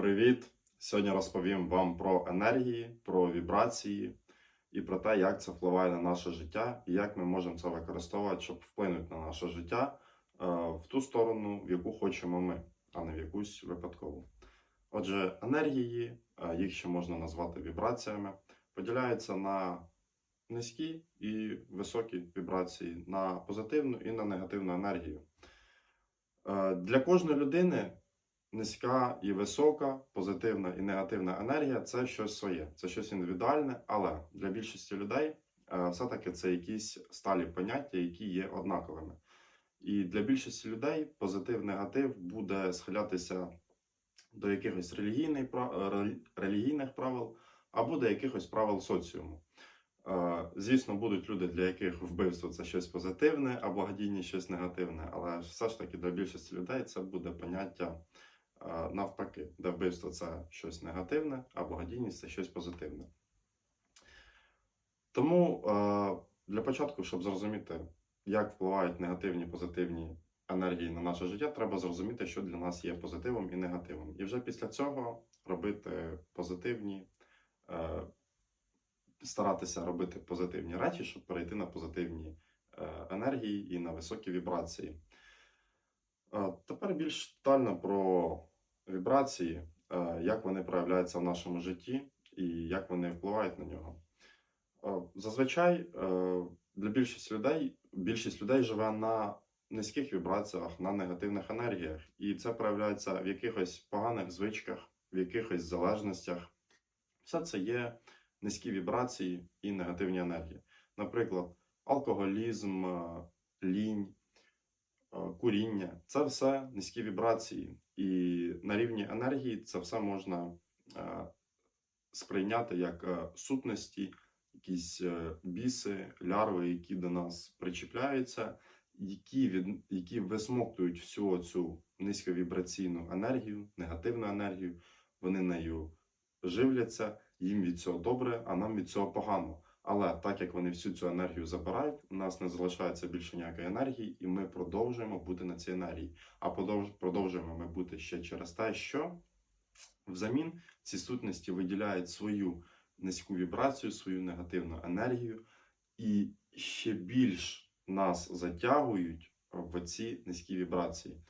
Привіт! Сьогодні розповім вам про енергії, про вібрації і про те, як це впливає на наше життя і як ми можемо це використовувати, щоб вплинути на наше життя е, в ту сторону, в яку хочемо ми, а не в якусь випадкову. Отже, енергії, е, їх ще можна назвати вібраціями, поділяються на низькі і високі вібрації, на позитивну і на негативну енергію. Е, Для кожної людини низька і висока, позитивна і негативна енергія це щось своє, це щось індивідуальне, але для більшості людей е, все-таки це якісь сталі поняття, які є однаковими. І для більшості людей позитив, негатив буде схилятися до якихось релігійних, е, релі- релігійних правил або до якихось правил соціуму. Е, Звісно, будуть люди, для яких вбивство це щось позитивне, а благодійність щось негативне, але все ж таки для більшості людей це буде поняття навпаки, де вбивство це щось негативне, а благодійність це щось позитивне. Тому для початку, щоб зрозуміти, як впливають негативні позитивні енергії на наше життя, треба зрозуміти, що для нас є позитивом і негативом. І вже після цього робити позитивні, е, старатися робити позитивні речі, щоб перейти на позитивні е, енергії і на високі вібрації. Е, Тепер більш детально про вібрації, е, як вони проявляються в нашому житті і як вони впливають на нього. Е, Зазвичай е, для більшості людей більшість людей живе на низьких вібраціях, на негативних енергіях, і це проявляється в якихось поганих звичках, в якихось залежностях. Все це є низькі вібрації і негативні енергії. Наприклад, алкоголізм, лінь, куріння. Це все низькі вібрації, і на рівні енергії це все можна е, сприйняти як е, сутності, якісь е, біси, лярви, які до нас причіпляються, які, від, які висмоктують всю цю низьковібраційну енергію, негативну енергію, вони нею живляться, їм від цього добре, а нам від цього погано. Але так як вони всю цю енергію забирають, у нас не залишається більше ніякої енергії, і ми продовжуємо бути на цій енергії. А продовжуємо ми бути ще через те, що взамін ці сутності виділяють свою низьку вібрацію, свою негативну енергію, і ще більш нас затягують в ці низькі вібрації.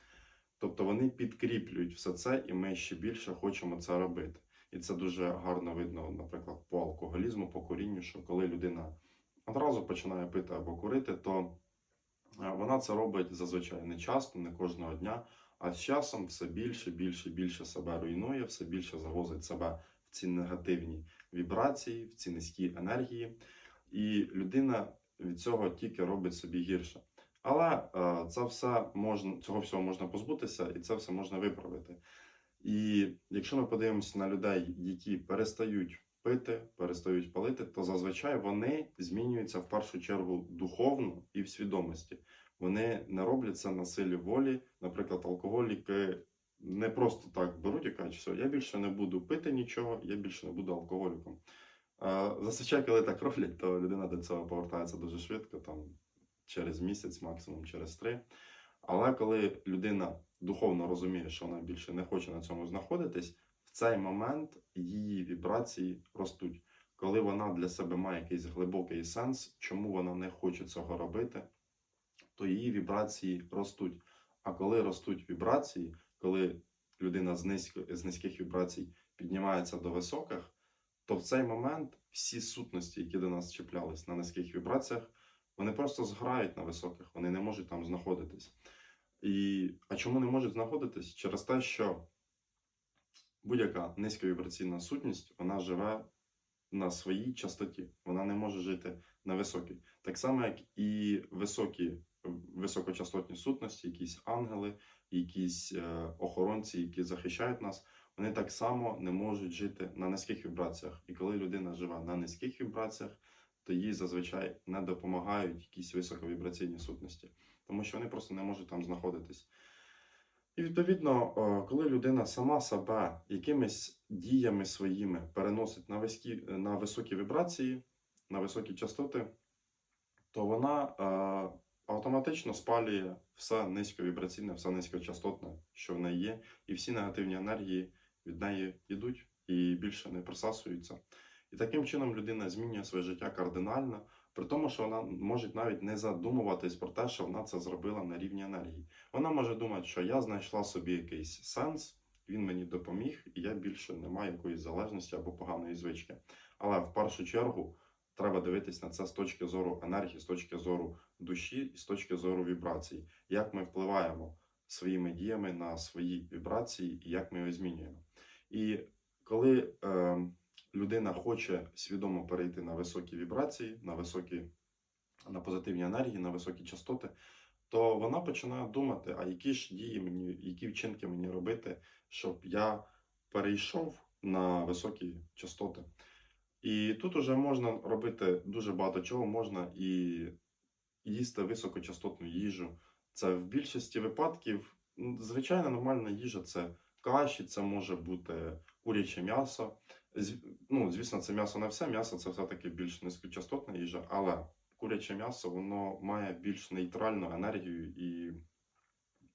Тобто вони підкріплюють все це, і ми ще більше хочемо це робити. І це дуже гарно видно, наприклад, по алкоголізму, по курінню, що коли людина одразу починає пити або курити, то е, вона це робить зазвичай не часто, не кожного дня, а з часом все більше, більше, більше себе руйнує, все більше завозить себе в ці негативні вібрації, в ці низькі енергії, і людина від цього тільки робить собі гірше. Але е, це все можна, цього всього можна позбутися, і це все можна виправити. І якщо ми подивимося на людей, які перестають пити, перестають палити, то зазвичай вони змінюються в першу чергу духовно і в свідомості. Вони не роблять це на силі волі. Наприклад, алкоголіки не просто так беруть і кажуть, все, я більше не буду пити нічого, я більше не буду алкоголіком. Зазвичай, коли так роблять, то людина до цього повертається дуже швидко, там через місяць, максимум через три. Але коли людина духовно розуміє, що вона більше не хоче на цьому знаходитись, в цей момент її вібрації ростуть. Коли вона для себе має якийсь глибокий сенс, чому вона не хоче цього робити, то її вібрації ростуть. А коли ростуть вібрації, коли людина з, низько, з низьких вібрацій піднімається до високих, то в цей момент всі сутності, які до нас чіплялись на низьких вібраціях, вони просто зграють на високих, вони не можуть там знаходитись. І, а чому не можуть знаходитись? Через те, що будь-яка низьковібраційна сутність вона живе на своїй частоті, вона не може жити на високій. Так само, як і високі, високочастотні сутності, якісь ангели, якісь е, охоронці, які захищають нас, вони так само не можуть жити на низьких вібраціях. І коли людина живе на низьких вібраціях, то їй зазвичай не допомагають якісь високовібраційні сутності, тому що вони просто не можуть там знаходитись. І відповідно, е, коли людина сама себе якимись діями своїми переносить на високі, на високі вібрації, на високі частоти, то вона е, автоматично спалює все низьковібраційне, все низькочастотне, що в неї є, і всі негативні енергії від неї йдуть і більше не присасуються. І таким чином людина змінює своє життя кардинально, при тому, що вона може навіть не задумуватись про те, що вона це зробила на рівні енергії. Вона може думати, що я знайшла собі якийсь сенс, він мені допоміг, і я більше не маю якоїсь залежності або поганої звички. Але в першу чергу треба дивитись на це з точки зору енергії, з точки зору душі з точки зору вібрацій, як ми впливаємо своїми діями на свої вібрації і як ми його змінюємо. І коли е, людина хоче свідомо перейти на високі вібрації, на високі, на позитивні енергії, на високі частоти, то вона починає думати, а які ж дії мені, які вчинки мені робити, щоб я перейшов на високі частоти. І тут уже можна робити дуже багато чого, можна і їсти високочастотну їжу. Це в більшості випадків звичайна нормальна їжа це каші, це може бути куряче м'ясо. Ну, звісно, це м'ясо не все. М'ясо це все-таки більш низькочастотна їжа, але куряче м'ясо воно має більш нейтральну енергію і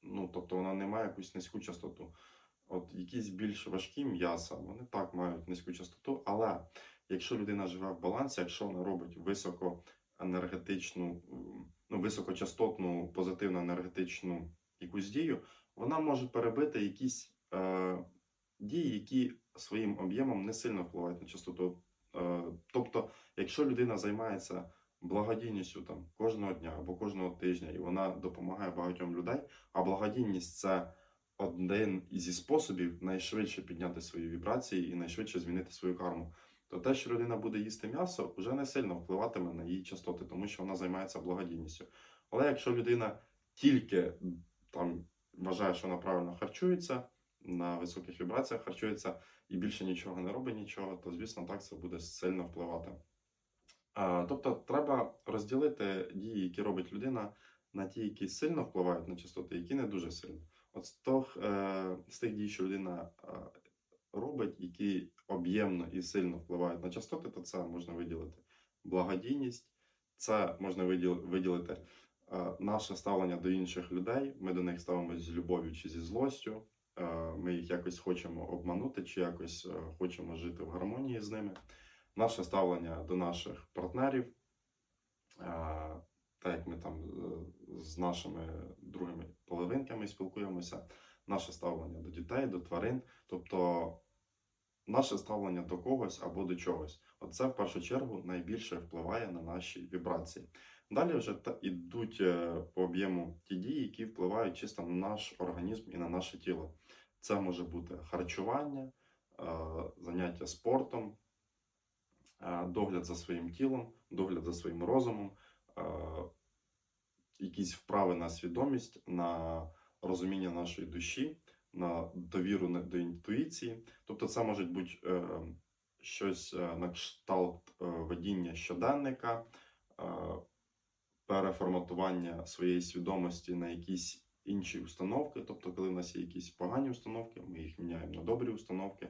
ну, тобто вона не має якусь низьку частоту. От якісь більш важкі м'яса, вони так мають низьку частоту, але якщо людина живе в балансі, якщо вона робить високоенергетичну, ну, високочастотну, позитивну енергетичну якусь дію, вона може перебити якісь е, дії, які своїм об'ємом не сильно впливають на частоту. Е, тобто, якщо людина займається благодійністю там кожного дня або кожного тижня, і вона допомагає багатьом людей, а благодійність це один зі способів найшвидше підняти свої вібрації і найшвидше змінити свою карму. То те, що людина буде їсти м'ясо, вже не сильно впливатиме на її частоти, тому що вона займається благодійністю. Але якщо людина тільки там вважає, що вона правильно харчується, на високих вібраціях харчується і більше нічого не робить нічого, то звісно так це буде сильно впливати. Тобто треба розділити дії, які робить людина, на ті, які сильно впливають на частоти, які не дуже сильно. От з, тох, е, з тих дій, що людина е, робить, які об'ємно і сильно впливають на частоти, то це можна виділити благодійність, це можна виділити е, наше ставлення до інших людей. Ми до них ставимося з любов'ю чи зі злостю. Е, Ми їх якось хочемо обманути, чи якось е, хочемо жити в гармонії з ними. Наше ставлення до наших партнерів, е, так як ми там з нашими другими половинками спілкуємося, наше ставлення до дітей, до тварин, тобто наше ставлення до когось або до чогось. Оце в першу чергу найбільше впливає на наші вібрації. Далі вже ідуть е, по об'єму ті дії, які впливають чисто на наш організм і на наше тіло. Це може бути харчування, е, заняття спортом, е, догляд за своїм тілом, догляд за своїм розумом, якісь вправи на свідомість, на розуміння нашої душі, на довіру до інтуїції. Тобто, це може бути щось на кшталт ведіння щоденника, переформатування своєї свідомості на якісь інші установки. Тобто, коли в нас є якісь погані установки, ми їх міняємо на добрі установки.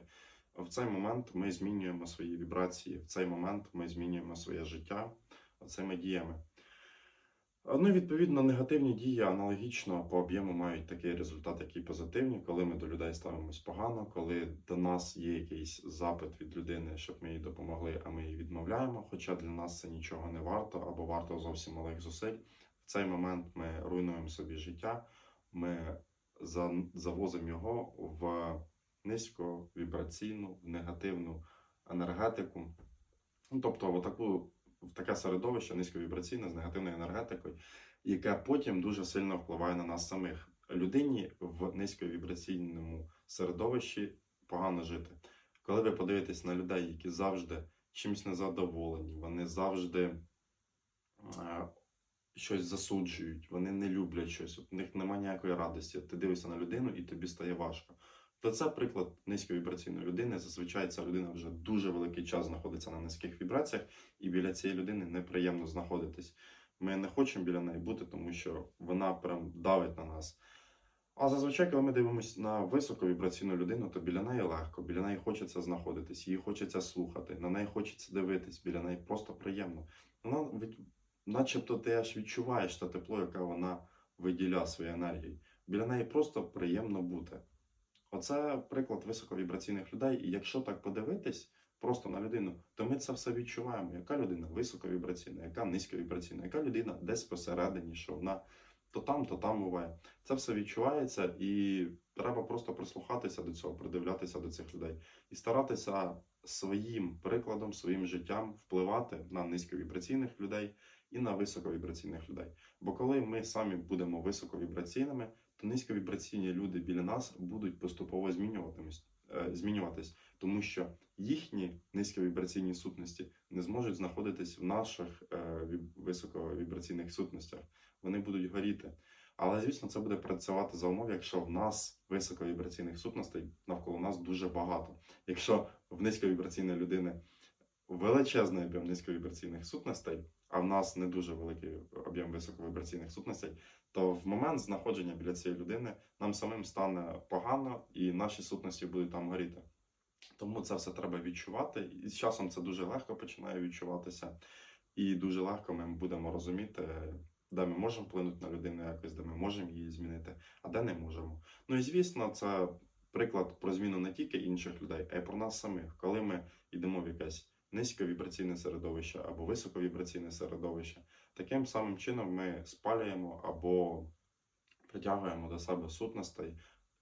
В цей момент ми змінюємо свої вібрації, в цей момент ми змінюємо своє життя цими діями. Ну, відповідно, негативні дії аналогічно по об'єму мають такий результат, як позитивні, коли ми до людей ставимось погано, коли до нас є якийсь запит від людини, щоб ми їй допомогли, а ми її відмовляємо. Хоча для нас це нічого не варто або варто зовсім малих зусиль. В цей момент ми руйнуємо собі життя, ми завозимо його в низьковібраційну, в негативну енергетику. Ну, тобто, в таку в таке середовище низьковібраційне з негативною енергетикою, яке потім дуже сильно впливає на нас самих. Людині в низьковібраційному середовищі погано жити. Коли ви подивитесь на людей, які завжди чимось незадоволені, вони завжди е, щось засуджують, вони не люблять щось, у них немає ніякої радості. Ти дивишся на людину і тобі стає важко. То це приклад низьковібраційної людини. Зазвичай ця людина вже дуже великий час знаходиться на низьких вібраціях, і біля цієї людини неприємно знаходитись. Ми не хочемо біля неї бути, тому що вона прям давить на нас. А зазвичай, коли ми дивимося на високовібраційну людину, то біля неї легко, біля неї хочеться знаходитись, її хочеться слухати, на неї хочеться дивитись, біля неї просто приємно. Вона начебто ти аж відчуваєш те тепло, яке вона виділяє своєю енергією. Біля неї просто приємно бути. Оце приклад високовібраційних людей. І якщо так подивитись просто на людину, то ми це все відчуваємо. Яка людина високовібраційна, яка низьковібраційна, яка людина десь посередині, що вона то там, то там буває. Це все відчувається, і треба просто прислухатися до цього, придивлятися до цих людей і старатися своїм прикладом, своїм життям впливати на низьковібраційних людей і на високовібраційних людей. Бо коли ми самі будемо високовібраційними, то низьковібраційні люди біля нас будуть поступово змінюватимось, е, змінюватись, тому що їхні низьковібраційні сутності не зможуть знаходитись в наших е, високовібраційних сутностях. Вони будуть горіти. Але звісно, це буде працювати за умов, якщо в нас високовібраційних сутностей навколо нас дуже багато. Якщо в низьковібраційної людини величезний об'єм низьковібраційних сутностей, а в нас не дуже великий об'єм високовібраційних сутностей, то в момент знаходження біля цієї людини нам самим стане погано, і наші сутності будуть там горіти. Тому це все треба відчувати, і з часом це дуже легко починає відчуватися, і дуже легко ми будемо розуміти, де ми можемо вплинути на людину якось, де ми можемо її змінити, а де не можемо. Ну і звісно, це приклад про зміну не тільки інших людей, а й про нас самих. Коли ми йдемо в якесь низьковібраційне середовище або високовібраційне середовище, таким самим чином ми спалюємо або притягуємо до себе сутностей,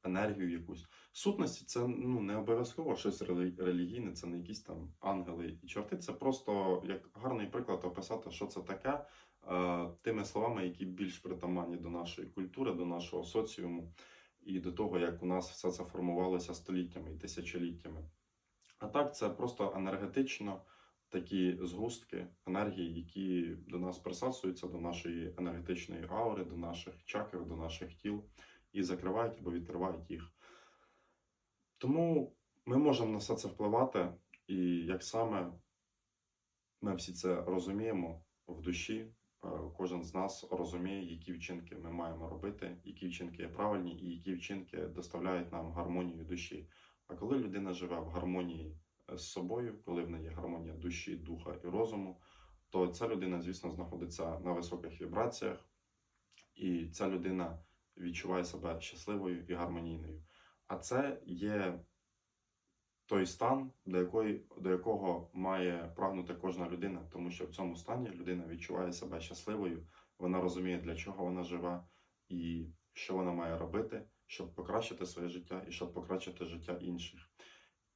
енергію якусь. Сутності це ну не обов'язково щось релі- релігійне, це не якісь там ангели і чорти. Це просто як гарний приклад описати, що це таке, е, тими словами, які більш притаманні до нашої культури, до нашого соціуму і до того, як у нас все це формувалося століттями і тисячоліттями. А так, це просто енергетично такі згустки енергії, які до нас присасуються, до нашої енергетичної аури, до наших чакр, до наших тіл і закривають або відкривають їх. Тому ми можемо на все це впливати, і як саме ми всі це розуміємо в душі, е, кожен з нас розуміє, які вчинки ми маємо робити, які вчинки є правильні і які вчинки доставляють нам гармонію душі. А коли людина живе в гармонії е, з собою, коли в неї гармонія душі, духа і розуму, то ця людина, звісно, знаходиться на високих вібраціях, і ця людина відчуває себе щасливою і гармонійною. А це є той стан, до, якої, до якого має прагнути кожна людина, тому що в цьому стані людина відчуває себе щасливою, вона розуміє, для чого вона живе і що вона має робити, щоб покращити своє життя і щоб покращити життя інших.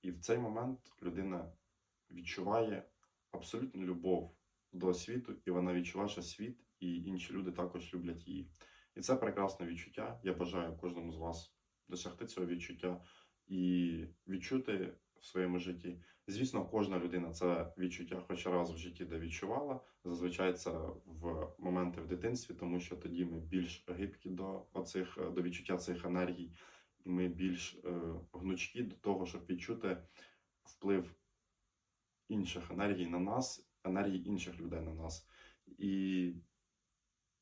І в цей момент людина відчуває абсолютну любов до світу, і вона відчуває, що світ і інші люди також люблять її. І це прекрасне відчуття. Я бажаю кожному з вас досягти цього відчуття і відчути в своєму житті. Звісно, кожна людина це відчуття хоч раз в житті де відчувала. Зазвичай це в моменти в дитинстві, тому що тоді ми більш гибкі до оцих до відчуття цих енергій, і ми більш е, гнучкі до того, щоб відчути вплив інших енергій на нас, енергій інших людей на нас. І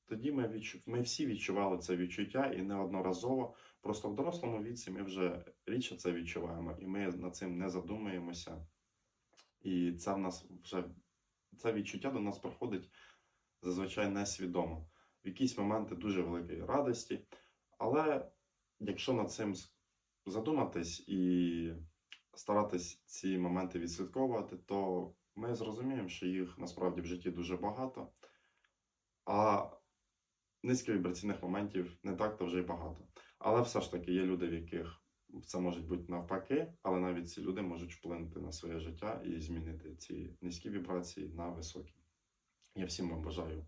тоді ми відчу... ми всі відчували це відчуття і неодноразово. Просто в дорослому віці ми вже рідше це відчуваємо, і ми над цим не задумуємося. І це в нас вже це відчуття до нас проходить зазвичай несвідомо. В якісь моменти дуже великої радості. Але якщо над цим задуматись і старатись ці моменти відслідковувати, то ми зрозуміємо, що їх насправді в житті дуже багато. А низьковібраційних моментів не так то вже й багато. Але все ж таки є люди, в яких це може бути навпаки, але навіть ці люди можуть вплинути на своє життя і змінити ці низькі вібрації на високі. Я всім вам бажаю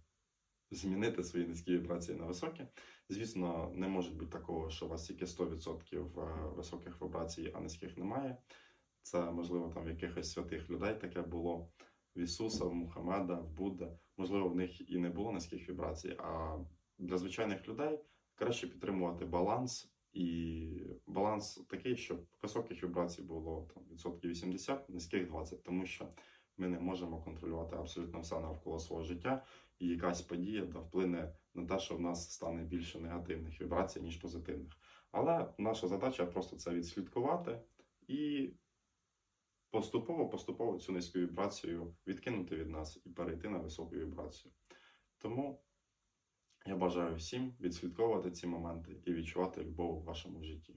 змінити свої низькі вібрації на високі. Звісно, не може бути такого, що у вас тільки 100% е, високих вібрацій, а низьких немає. Це можливо там в якихось святих людей таке було в Ісуса, в Мухаммеда, в Будда. Можливо, в них і не було низьких вібрацій, а для звичайних людей краще підтримувати баланс. І баланс такий, щоб високих вібрацій було там відсотків 80, низьких 20, тому що ми не можемо контролювати абсолютно все навколо свого життя, і якась подія да, вплине на те, що в нас стане більше негативних вібрацій, ніж позитивних. Але наша задача просто це відслідкувати і поступово, поступово цю низьку вібрацію відкинути від нас і перейти на високу вібрацію. Тому я бажаю всім відслідковувати ці моменти і відчувати любов у вашому житті.